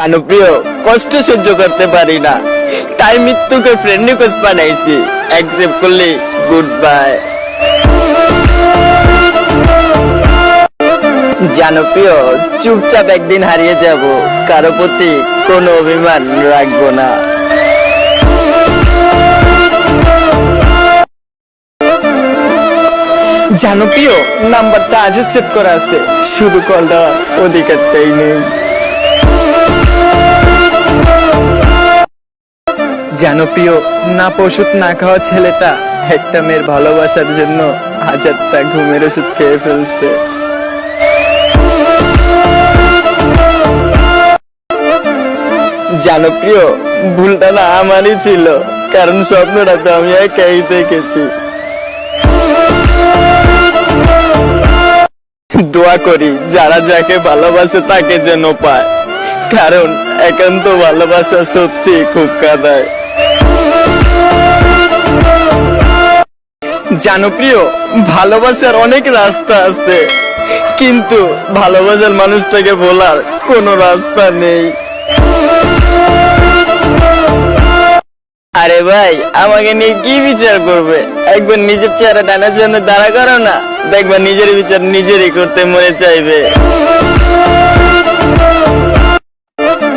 জানো প্রিয়, কষ্ট সহ্য করতে পারি না। তাই মৃত্যুকে ফ্রেন্ড রিকোয়েস্ট বানাইছি। অ্যাকসেপ্ট করলে গুড বাই জানো প্রিয়, চুপচাপ একদিন হারিয়ে যাব। কারও প্রতি কোনো অভিমান রাখব না। জানো প্রিয় নাম্বারটা আজও সেভ করা আছে। শুধু কল দেওয়ার অধিকারটাই নেই। জানো প্রিয় না ওষুধ না খাওয়া ছেলেটা একটা মেয়ের ভালোবাসার জন্য হাজারটা ঘুমের ওষুধ খেয়ে ফেলছে। জানো প্রিয় ভুলটা না আমারই ছিল, কারণ স্বপ্নটা তো আমি একাই দেখেছি। দোয়া করি, যারা যাকে ভালোবাসে তাকে যেন পায়, কারণ একান্ত ভালোবাসা সত্যি খুব কাদায়। জানো ভালোবাসার অনেক রাস্তা আছে। কিন্তু ভালোবাসার মানুষটাকে বলার কোনো রাস্তা নেই। আরে ভাই, আমাকে নিয়ে কি বিচার করবে? একবার নিজের চেহারা ডানার জন্য দাঁড়া করো না। দেখবা নিজের বিচার নিজেরই করতে মনে চাইবে।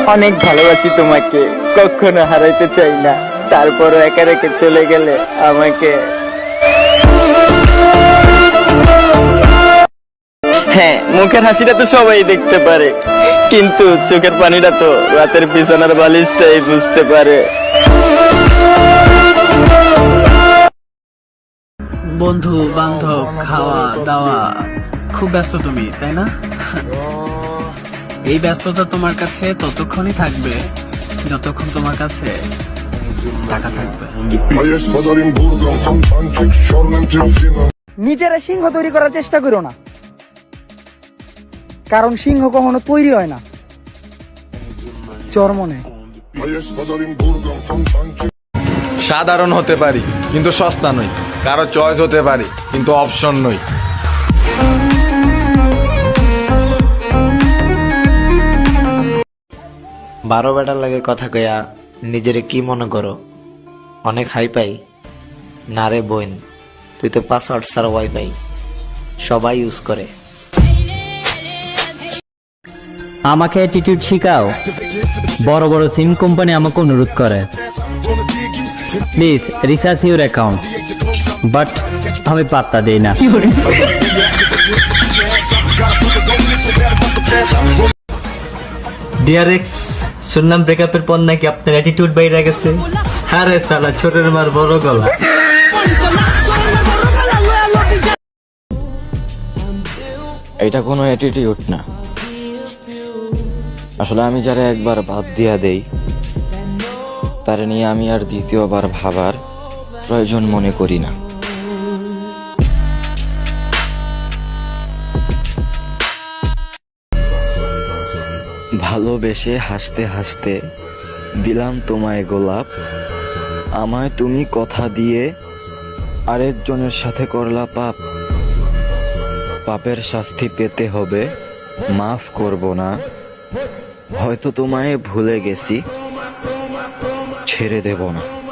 অনেক ভালোবাসি তোমাকে, কখনো হারাইতে চাই না। তারপরও একা রেখে চলে গেলে আমাকে হ্যাঁ মুখের হাসিটা তো সবাই দেখতে পারে, কিন্তু চোখের পানিটা তো রাতের বিছানার বালিশটাই বুঝতে পারে। বন্ধু, বান্ধব, খাওয়া, দাওয়া, খুব ব্যস্ত তুমি, তাই না? এই ব্যস্ততা তোমার কাছে ততক্ষণই থাকবে, যতক্ষণ তোমার কাছে টাকা থাকবে. নিজেরা সিংহ তৈরি করার চেষ্টা করো না। কারণ সিংহ কখনো তৈরি হয় না। চরমনে সাধারণ হতে পারি কিন্তু সস্তা নই। কারও চয়েস হতে পারি কিন্তু অপশন নই। বারো বেটার লাগে কথা কয়া নিজেরে কি মনে করো? অনেক হাই পাই। না রে বোন তুই তো পাসওয়ার্ড ছাড়া ওয়াইফাই সবাই ইউজ করে। আমাকে অ্যাটিটিউড শিখাও। বড় বড় সিম কোম্পানি আমাকে অনুরোধ করে। Please research your account but আমি পাত্তা দিই না। ডিয়ার এক্স শুনলাম ব্রেকআপের পর নাকি আপনার অ্যাটিটিউড বাইরে গেছে? আরে সালা ছোটের মার বড় গলা। এটা কোনো অ্যাটিটিউড না। আসলে আমি যারা একবার বাদ দিয়া দেই, তারা নিয়ে আমি আর দ্বিতীয়বার ভাবার প্রয়োজন মনে করি না। ভালোবেসে হাসতে হাসতে দিলাম তোমায় গোলাপ। আমায় তুমি কথা দিয়ে আরেকজনের সাথে করলা পাপ। পাপের শাস্তি পেতে হবে, মাফ করব না। হয়তো তোমায় ভুলে গেছি, ছেড়ে দেব না।